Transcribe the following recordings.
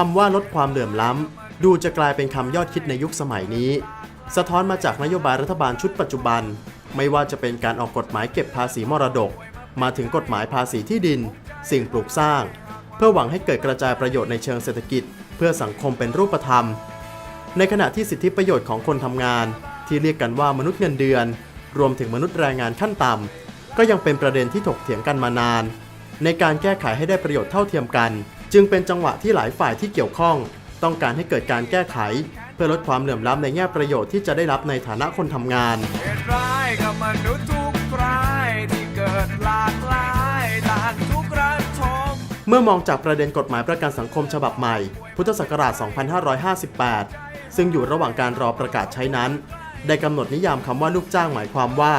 คำว่าลดความเหลื่อมล้ำ ดูจะกลายเป็นคำยอดคิดในยุคสมัยนี้ สะท้อนมาจากนโยบายรัฐบาลชุดปัจจุบัน ไม่ว่าจะเป็นการออกกฎหมายเก็บภาษีมรดก มาถึงกฎหมายภาษีที่ดิน สิ่งปลูกสร้าง เพื่อหวังให้เกิดกระจายประโยชน์ในเชิงเศรษฐกิจ เพื่อสังคมเป็นรูปธรรม ในขณะที่สิทธิประโยชน์ของคนทำงาน ที่เรียกกันว่ามนุษย์เงินเดือน รวมถึงมนุษย์แรงงานขั้นต่ำก็ยังเป็นประเด็นที่ถกเถียงกันมานาน ในการแก้ไขให้ได้ประโยชน์เท่าเทียมกัน จึงเป็นจังหวะที่หลายฝ่ายที่เกี่ยวข้อง ต้องการให้เกิดการแก้ไข เพื่อลดความเหลื่อมล้ำในแง่ประโยชน์ที่จะได้รับในฐานะคนทำงานเหตุร้ายกับมนุษย์ทุกรายที่เกิดหลากหลายด้านทุกระทมเมื่อมองจากประเด็นกฎหมายประกันสังคมฉบับใหม่ พุทธศักราช 2558 ซึ่งอยู่ระหว่างการรอประกาศใช้นั้น ได้กำหนดนิยามคำว่าลูกจ้างหมายความว่า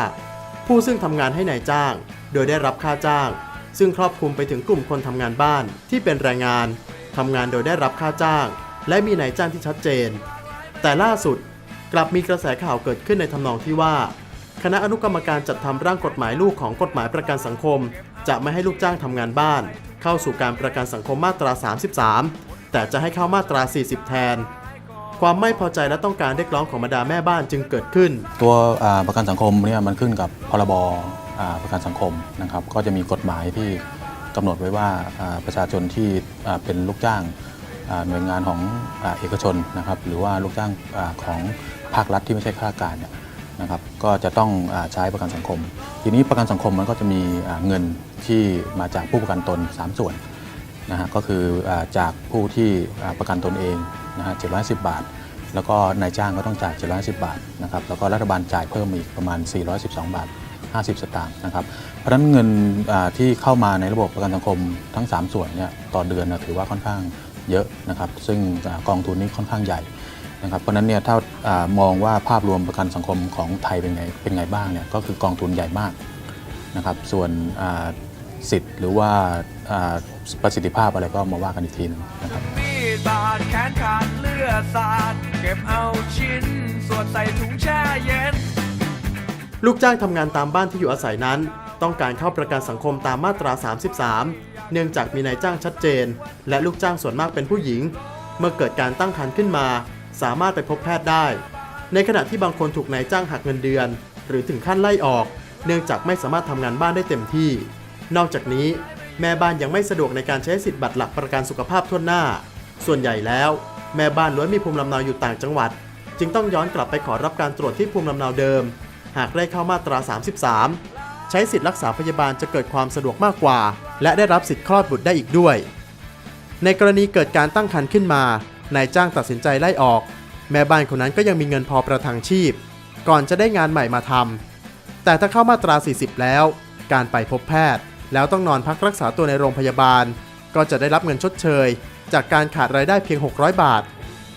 ผู้ซึ่งทำงานให้นายจ้าง โดยได้รับค่าจ้าง ซึ่งครอบคลุมไปถึงกลุ่มคนทำงานบ้านที่เป็นแรงงานทำงานโดยได้รับค่าจ้าง และมีนายจ้างที่ชัดเจน แต่ล่าสุดกลับมีกระแสข่าวเกิดขึ้นในทำนองที่ว่า คณะอนุกรรมการจัดทำร่างกฎหมายลูกของกฎหมายประกันสังคม จะไม่ให้ลูกจ้างทำงานบ้าน เข้าสู่การประกันสังคมมาตรา 33 แต่จะให้เข้ามาตรา 40 แทน ความไม่พอใจและต้องการเรียกร้องของบรรดาแม่บ้านจึงเกิดขึ้น ตัวประกันสังคมเนี่ยมันขึ้นกับพรบ ประกันสังคมนะครับ ก็จะมีกฎหมายที่กำหนดไว้ว่าประชาชนที่เป็นลูกจ้างหน่วยงานของอเอกชนนะครับ หรือว่าลูกจ้างอของภาครัฐที่ไม่ใช่ข้าราชการเนี่ยนะครับก็จะต้องอใช้ประกันสังคม ทีนี้ประกันสังคมมันก็จะมีเงินที่มาจากผู้ประกันตน 3 ส่วนนะฮะก็คืออจากผู้ที่ประกันตนเองนะฮะ710บาท แล้วก็นายจ้างก็ต้องจ่าย710 บาทนะครับแล้วก็รัฐบาลจ่ายเพิ่มอีกประมาณ 412 บาท 50 สตางค์นะครับ เพราะฉะนั้นเงินที่เข้ามาในระบบประกันสังคมทั้ง 3 ส่วนเนี่ยต่อเดือนถือว่าค่อนข้างเยอะนะครับ ซึ่งอกองทุนนี้ค่อนข้างใหญ่นะครับ เพราะนั้นเนี่ยถ้ามองว่าภาพรวมประกันสังคมของไทยเป็นไงเป็นไงบ้างเนี่ยก็คือกองทุนใหญ่มากนะครับ ส่วนสิทธิ์หรือว่าประสิทธิภาพอะไรก็มาว่ากันอีกทีนึงนะครับมีบาดแขนขาดเลือดสาดเก็บเอาชิ้นสวดใส่ถุงแช่เย็น ลูกจ้างทำงานตามบ้านที่อยู่อาศัยนั้น ต้องการเข้าประกันสังคมตามมาตรา 33 เนื่องจากมีนายจ้างชัดเจน และลูกจ้างส่วนมากเป็นผู้หญิง เมื่อเกิดการตั้งครรภ์ขึ้นมา สามารถไปพบแพทย์ได้ ในขณะที่บางคนถูกนายจ้างหักเงินเดือน หรือถึงขั้นไล่ออก เนื่องจากไม่สามารถทำงานบ้านได้เต็มที่ นอกจากนี้แม่บ้านยังไม่สะดวกในการใช้สิทธิ์บัตรหลักประกันสุขภาพทั่วหน้า ส่วนใหญ่แล้ว แม่บ้านล้วนมีภูมิลำเนาอยู่ต่างจังหวัด จึงต้องย้อนกลับไปขอรับการตรวจที่ภูมิลำเนาเดิม หากได้เข้ามาตรา 33 ใช้สิทธิ์รักษาพยาบาลจะเกิดความสะดวกมากกว่า และได้รับสิทธิ์คลอดบุตรได้อีกด้วย ในกรณีเกิดการตั้งครรภ์ขึ้นมานายจ้างตัดสินใจไล่ออก แม่บ้านคนนั้นก็ยังมีเงินพอประทังชีพ ก่อนจะได้งานใหม่มาทำแต่ถ้าเข้ามาตรา 40 แล้ว การไปพบแพทย์ แล้วต้องนอนพักรักษาตัวในโรงพยาบาล ก็จะได้รับเงินชดเชย จากการขาดรายได้เพียง 600 บาท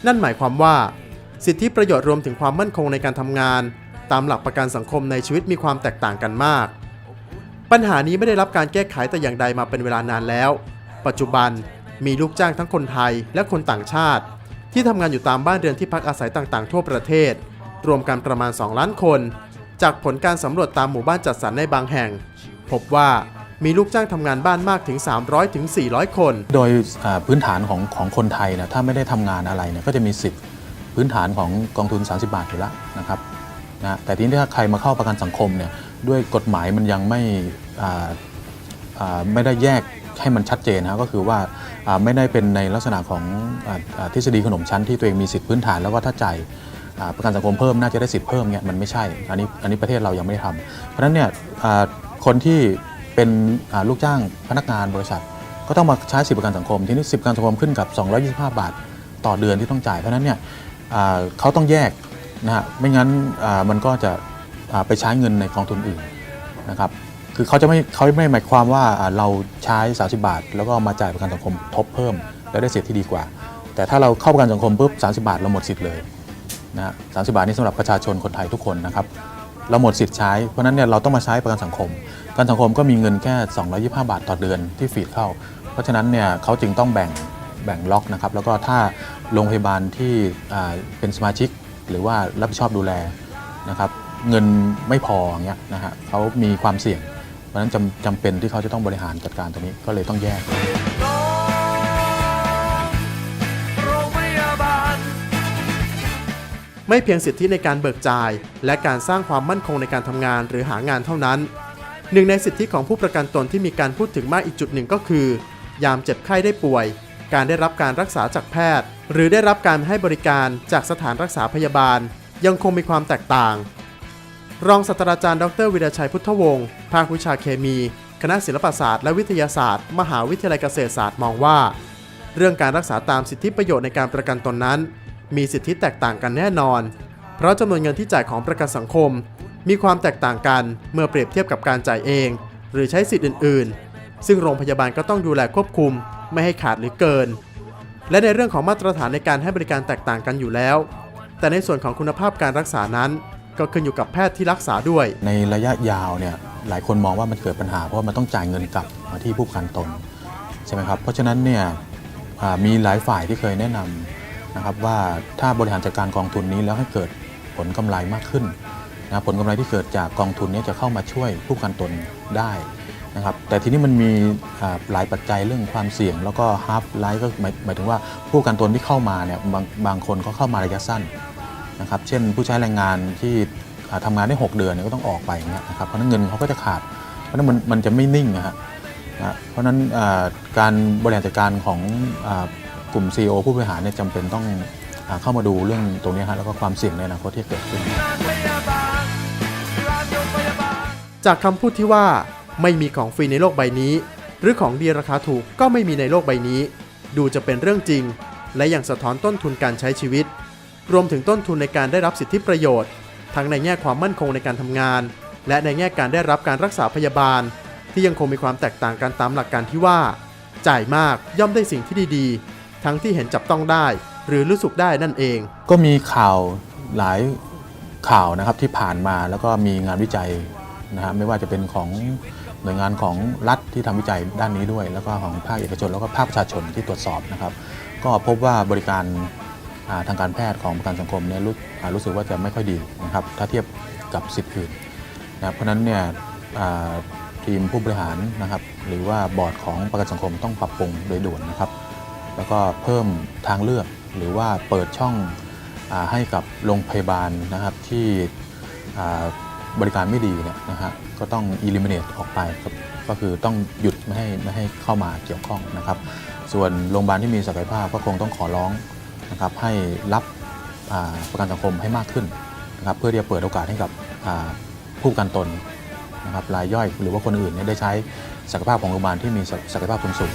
นั่นหมายความว่า สิทธิประโยชน์รวมถึงความมั่นคงในการทำงาน ตามหลักประกันสังคมในชีวิตมีความแตกต่างกันมาก ปัญหานี้ไม่ได้รับการแก้ไขแต่อย่างใดมาเป็นเวลานานแล้ว ปัจจุบันมีลูกจ้างทั้งคนไทยและคนต่างชาติ ที่ทำงานอยู่ตามบ้านเรือนที่พักอาศัยต่างๆ ทั่วประเทศ รวมกันประมาณ 2 ล้านคน จากผลการสำรวจตามหมู่บ้านจัดสรรในบางแห่ง พบว่ามีลูกจ้างทำงานบ้านมากถึง 300ถึง400 คน โดยพื้นฐานของของคนไทยนะถ้าไม่ได้ทำงานอะไรเนี่ยก็จะมีสิทธิ์พื้นฐานของกองทุน 30 บาทอยู่แล้วนะครับ นะแต่ทีนี้ถ้าใครมาเข้าประกันสังคมเนี่ยด้วยกฎหมายมันยังไม่ไม่ได้แยกให้มันชัดเจนนะก็คือว่าไม่ได้เป็นในลักษณะของอทฤษฎีขนมชั้นที่ตัวเองมีสิทธิพื้นฐานแล้วก็ถ้าจ่ายประกันสังคมเพิ่มน่าจะได้สิทธิ์เพิ่มเนี่ยมันไม่ใช่ อันนี้อันนี้ประเทศเรายังไม่ได้ทำเพราะฉะนั้นเนี่ยคนที่เป็นลูกจ้างพนักงานบริษัท ก็ต้องมาใช้สิทธิประกันสังคม ทีนี้สิทธิประกันสังคมขึ้นกับ 225 บาท ต่อเดือนที่ต้องจ่ายเพราะนั้นเนี่ยเขาต้องแยก นะฮะไม่งั้นมันก็จะไปใช้เงินในกองทุนอื่นนะครับคือเขาจะไม่เขาไม่หมายความว่าเราใช้ 30 บาท แล้วก็มาจ่ายประกันสังคมทบเพิ่ม แล้วได้สิทธิ์ที่ดีกว่า แต่ถ้าเราเข้าประกันสังคมปุ๊บ30 บาท เราหมดสิทธิ์เลยนะฮะสาบาทนี่สำหรับประชาชนคนไทยทุกคนนะครับเราหมดสิทธิ์ใช้เพราะนั้นเนี่ยเราต้องมาใช้ประกันสังคมประกันสังคมก็มีเงินแค่ 225 บาทต่อเดือนที่ฟีดเข้า เพราะฉะนั้นเนี่ยเขาจึงต้องแบ่งแบ่งล็อกนะครับแล้วก็ถ้าโรงพยาบาลที่เป็นสมาชิก หรือว่ารับผิดชอบดูแลนะครับเงินไม่พออย่างเงี้ยนะฮะเขามีความเสี่ยง เพราะฉะนั้นจำจำเป็นที่เขาจะต้องบริหารจัดการตรงนี้ก็เลยต้องแยก ไม่เพียงสิทธิในการเบิกจ่าย และการสร้างความมั่นคงในการทำงานหรือหางานเท่านั้น หนึ่งในสิทธิของผู้ประกันตนที่มีการพูดถึงมากอีกจุดหนึ่งก็คือ ยามเจ็บไข้ได้ป่วย การได้รับการรักษาจากแพทย์ หรือได้รับการให้บริการจากสถานรักษาพยาบาล ยังคงมีความแตกต่าง รองศาสตราจารย์ดร วิรชัยพุทธวงศ์ภาควิชาเคมี คณะศิลปศาสตร์และวิทยาศาสตร์ มหาวิทยาลัยเกษตรศาสตร์มองว่า เรื่องการรักษาตามสิทธิประโยชน์ในการประกันตนนั้น มีสิทธิแตกต่างกันแน่นอน เพราะจำนวนเงินที่จ่ายของประกันสังคม มีความแตกต่างกันเมื่อเปรียบเทียบกับการจ่ายเอง หรือใช้สิทธิ์อื่น ๆ ซึ่งโรงพยาบาลก็ต้องดูแลควบคุม ไม่ให้ขาดหรือเกิน และในเรื่องของมาตรฐานในการให้บริการแตกต่างกันอยู่แล้ว แต่ในส่วนของคุณภาพการรักษานั้น ก็ขึ้นอยู่กับแพทย์ที่รักษาด้วย ในระยะยาวเนี่ยหลายคนมองว่ามันเกิดปัญหาเพราะามันต้องจ่ายเงินกลับมาที่ผู้ประกันตนใช่ไหมครับเพราะฉะนั้นเนี่ยมีหลายฝ่ายที่เคยแนะนำนะครับว่าถ้าบริหารจัดการกองทุนนี้แล้วให้เกิดผลกำไรมากขึ้น นะผลกำไรที่เกิดจากกองทุนนี้จะเข้ามาช่วยผู้ประกันตนได้นะครับแต่ทีนี้มันมีอ่าหลายปัจจัยเรื่องความเสี่ยง แล้วก็ฮาร์ฟไลฟ์ก็หมายหมายถึงว่าผู้ประกันตนที่เข้ามาเนี่ยบางบางคนเขาเข้ามาระยะสั้นนะครับเช่นผู้ใช้แรงงานที่อ่าทำงานได้ 6 เดือนเนี่ยก็ต้องออกไปอย่างเงี้ยนะครับเพราะฉะนั้นเงินเขาก็จะขาด เพราะฉะนั้นมันมันจะไม่นิ่งนะฮะนะเพราะฉะนั้นอ่าการบริหารจัดการของอ่ากลุ่ม CEO ผู้บริหารเนี่ยจำเป็นต้องอาเข้ามาดูเรื่องตรงนี้ฮะแล้วก็ความเสี่ยงในอนาคตที่เกิดขึ้น จากคำพูดที่ว่า ไม่มีของฟรีในโลกใบนี้ หรือของดีราคาถูกก็ไม่มีในโลกใบนี้ ดูจะเป็นเรื่องจริง และยังสะท้อนต้นทุนการใช้ชีวิต รวมถึงต้นทุนในการได้รับสิทธิประโยชน์ ทั้งในแง่ความมั่นคงในการทำงาน และในแง่การได้รับการรักษาพยาบาล ที่ยังคงมีความแตกต่างกันตามหลักการที่ว่า จ่ายมากย่อมได้สิ่งที่ดีๆ ทั้งที่เห็นจับต้องได้ หรือรู้สึกได้นั่นเอง ก็มีข่าวหลายข่าวนะครับที่ผ่านมาแล้วก็มีงานวิจัย นะฮะไม่ว่าจะเป็นของหน่วยงานของรัฐที่ทำวิจัยด้านนี้ด้วย แล้วก็ของภาคเอกชน แล้วก็ภาคประชาชนที่ตรวจสอบนะครับ ก็พบว่าบริการทางการแพทย์ของประกันสังคมเนี่ยรู้รู้สึกว่าจะไม่ค่อยดีนะครับ ถ้าเทียบกับสิทธิ์อื่นนะเพราะนั้นเนี่ยทีมผู้บริหารนะครับ หรือว่าบอร์ดของประกันสังคมต้องปรับปรุงโดยด่วนนะครับ แล้วก็เพิ่มทางเลือกหรือว่าเปิดช่องอให้กับโรงพยาบาลนะครับที่ บริการไม่ดีเนี่ยนะฮะก็ต้อง eliminate ออกไปครับก็คือต้องหยุดไม่ให้ไม่ให้เข้ามาเกี่ยวข้องนะครับ ส่วนโรงพยาบาลที่มีศักยภาพก็คงต้องขอร้องนะครับให้รับประกันสังคมให้มากขึ้นนะครับเพื่อที่จะเปิดโอกาสให้กับผู้ประกันตนนะครับรายย่อยหรือว่าคนอื่นเนี่ยได้ใช้ศักยภาพของโรงพยาบาลที่มีศักยภาพสูง